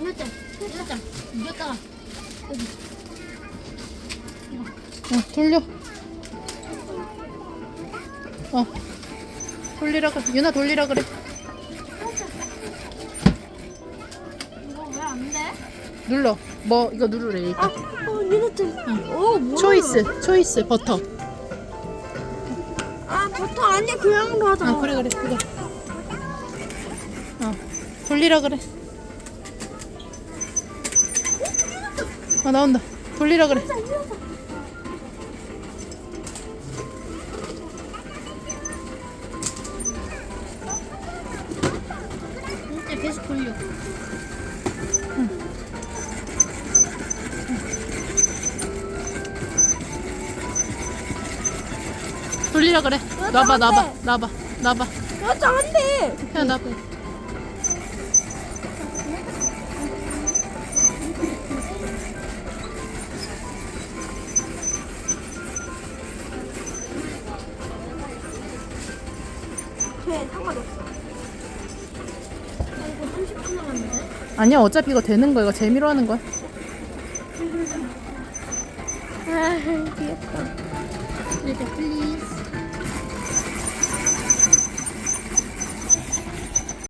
이겼다. 이겼다. 이겼다. 어, 돌려. 어. 돌리라 그래. 유나 돌리라 그래. 이거 왜 안 돼? 눌러. 뭐 이거 누르래 일단. 어, 이겼다. 오, 뭐야? 초이스, 초이스 버터. 아, 버터 아니야. 그냥으로 하자. 아 그래 그래 그래. 어. 돌리라 그래. 아 나온다. 돌리라 그래. 계속 돌려. 돌리라 그래. 놔봐 놔봐 놔봐 놔봐. 안 돼. 그냥 놔봐. 돼, 상관없어. 아, 이거 30분 남았는데? 아니야 어차피 이거 되는 거야. 이거 재미로 하는 거야. 아, 귀엽다. 이제 플리즈.